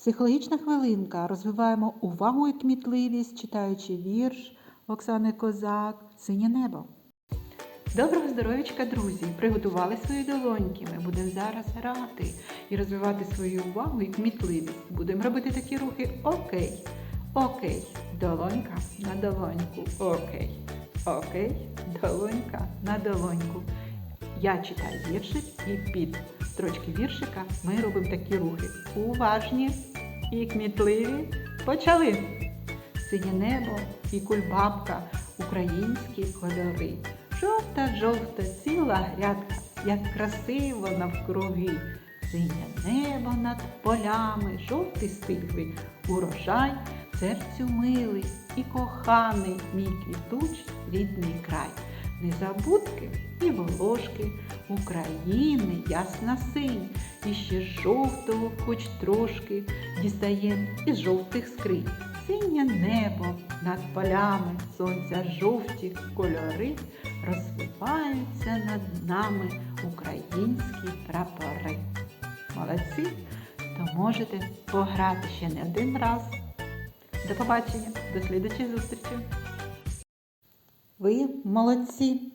Психологічна хвилинка. Розвиваємо увагу і кмітливість, читаючи вірш Оксани Козак Синє небо. Доброго здоров'ячка, друзі! Приготували свої долоньки. Ми будемо зараз грати і розвивати свою увагу і кмітливість. Будемо робити такі рухи окей. Окей. Долонька на долоньку. Окей. Окей. Долонька на долоньку. Я читаю віршик і під строчки віршика ми робимо такі рухи. Уважні і кмітливі. Почали! Синє небо і кульбабка, українські кольори. Жовта, жовта, ціла грядка, як красиво навкруги. Синє небо над полями, жовтий стиглий, урожай, серцю милий і коханий мій квітучий рідний край. Незабудки і волошки України ясна синь, і ще жовтого, хоч трошки, дістаєм із жовтих скринь. Синє небо над полями, сонця жовті кольори розвиваються над нами українські прапори. Молодці, то можете пограти ще не один раз. До побачення, до слідчої зустрічі. Ви молодці!